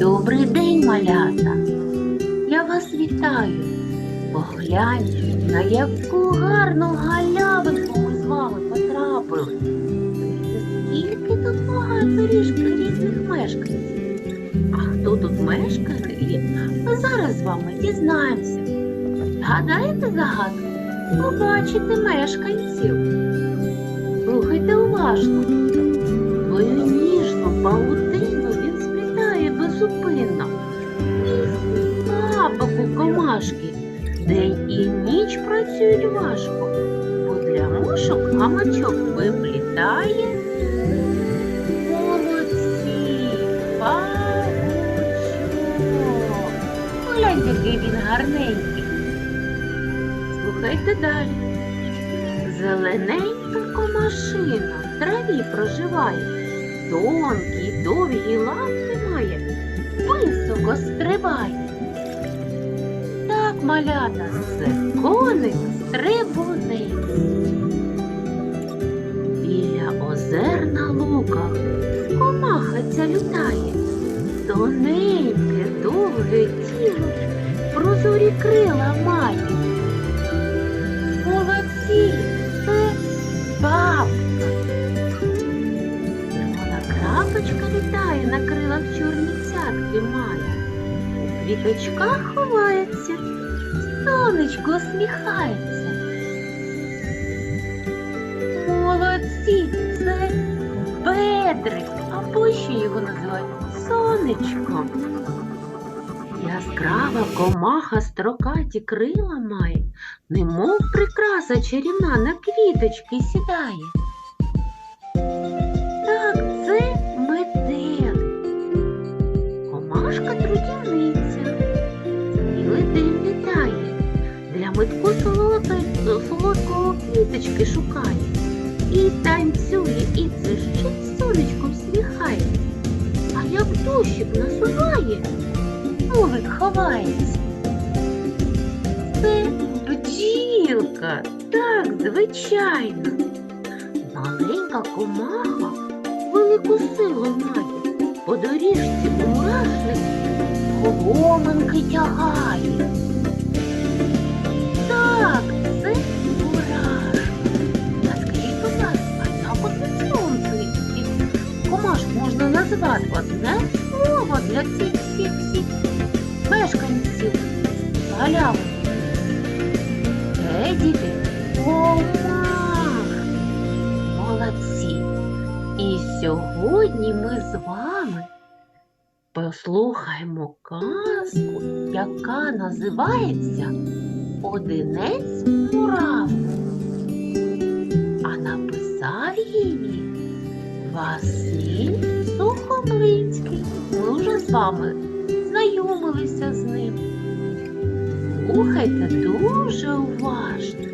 Добрий день, малята. Я вас вітаю. Погляньте, на яку гарну галявинку ми з вами потрапили. Скільки тут багато ріжки різних мешканців. А хто тут мешкає, ми зараз з вами дізнаємося. Гадаєте загадку? Побачите мешканців. Слухайте уважно. Твою ніжну павутину він сплітає безупинно. Запаху комашки. День і ніч працюють важко, бо для мушок гамачок виплітає. Молодці, павучок. Глянь, який він гарненький. Слухайте далі. Зелененька комашина в траві проживає, тонкі, довгі лапки має, високо стрибає. Так, малята, це коник стрибунець. Біля озер на луках комаха ця літає, тоненьке, довге тіло, квіточках ховається, сонечко усміхається. Молодці, це Бедрик, або ще його називають сонечко. Яскрава комаха строкаті крила має, немов прикраса чарівна на квіточки сідає. Солодкої- солодкого квіточки шукає. І танцює, і дзижчить сонечком сміхає. А як дощик насуває, Нулик ховається. Це бджілка, так, звичайно. Маленька комаха велику силу має. По доріжці мурашник холоминки тягає. Галявини. Е, діти! Молодці! І сьогодні ми з вами послухаємо казку, яка називається Одинець муравка. А написав її Василь Сухомлинський. Ми вже з вами знайомилися з ним. Слухайте дуже уважно.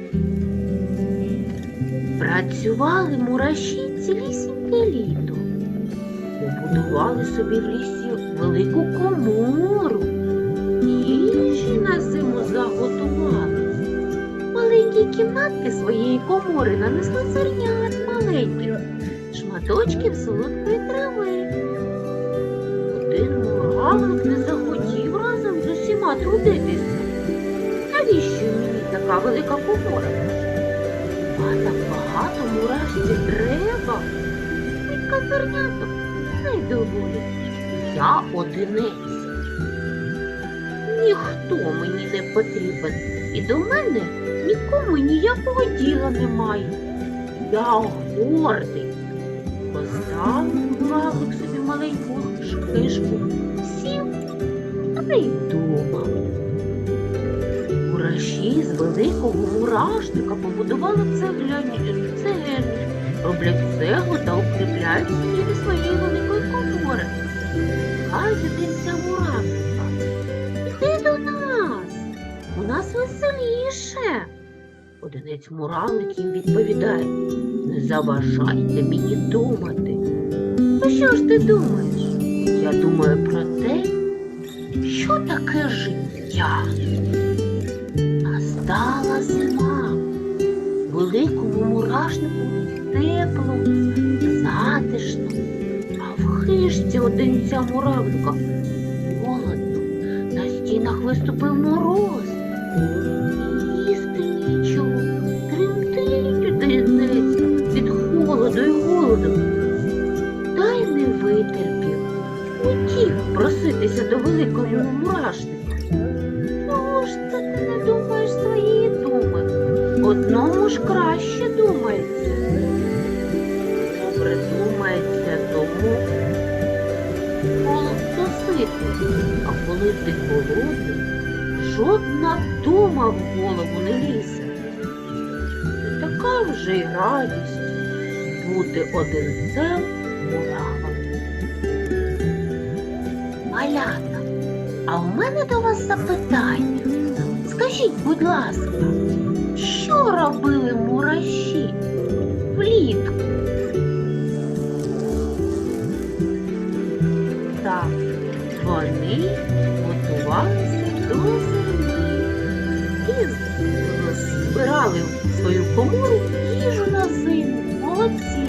Працювали мураші цілісіньке літо. Побудували собі в лісі велику комору. Їжі на зиму заготували. Маленькі кімнатки своєї комори нанесли зернят маленьких, шматочків солодкої трави. Один муравник не захотів разом з усіма трудитися. Велика комора? А так багато мурашці треба. Тільки зерняток не доволі. Я одинець. Ніхто мені не потрібен. І до мене нікому ніякого діла немає. Я гордий. Поставив муравник собі маленьку шкишку, сів та й думав. Мураші з великого мурашника побудували цегляні цегельні, роблять цеглу та укріпляють стіни своєї великої комори. Каже дитя муравника. Іди до нас, у нас веселіше. Одинець муравник їм відповідає. Не заважайте мені думати. Ну що ж ти думаєш? Я думаю про те, що таке життя. Настала зима. великому мурашнику тепло, затишно, а в хижці одинця муравлика холодно, на стінах виступив мороз. Їсти нічого, тремтить одинець від холоду і голоду. Та й не витерпів. Утік проситися до великого мурашника. Ж ти не думаєш своєї думи? Одному ж краще думається. Добре думається тому, холодно ситий, а коли ти голодний, жодна дума в голову не лізе. Така вже й радість бути одинцем муравом. Малята, а у мене до вас запитання. Скажіть, будь ласка, що робили мураші влітку? Так, вони готувалися до зими і збирали в свою комору їжу на зиму. Молодці.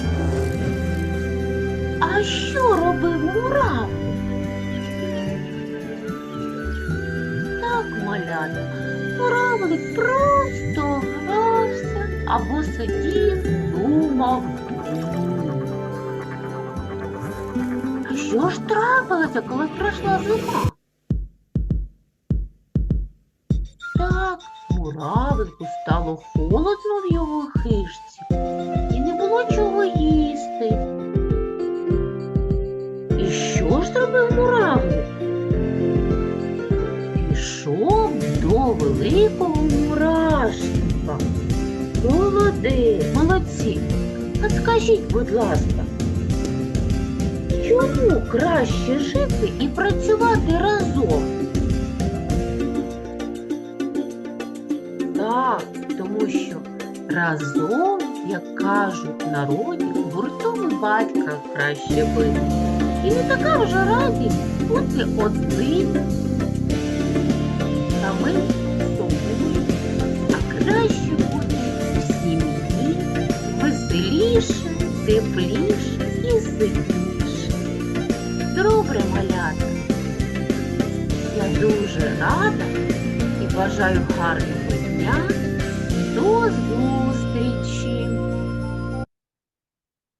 А що робив мурав? Так, малята, муравлик просто грався або сидів, думав. Що ж трапилося, коли пройшла зима? Так, муравлику стало холодно в його хижці, і не було чого їсти. І що ж зробив муравлик? Великого мурашника. Молодець, молодці. А скажіть, будь ласка, чому краще жити і працювати разом? Так, тому що разом, як кажуть народі, гуртом і батька краще бити. І не така вже радість бути один самим собою, тепліше і сильніше. Добре, малята. Я дуже рада і бажаю гарного дня. До зустрічі!